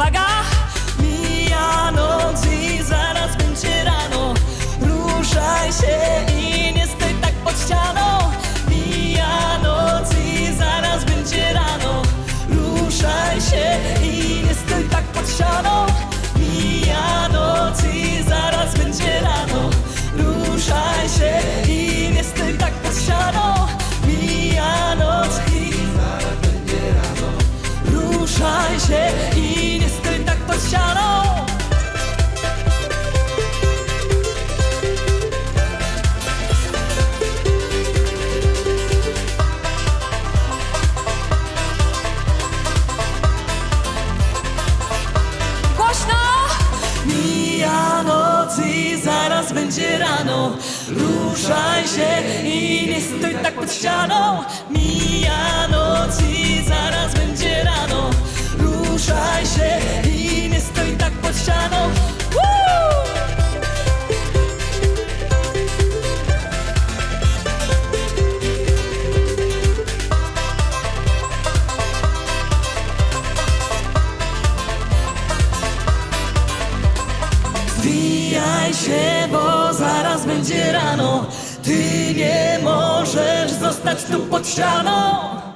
flaga. będzie rano. Ruszaj się i nie stój tak pod ścianą. Mija noc Ogarniaj się, bo zaraz będzie rano. Ty nie możesz zostać tu pod ścianą.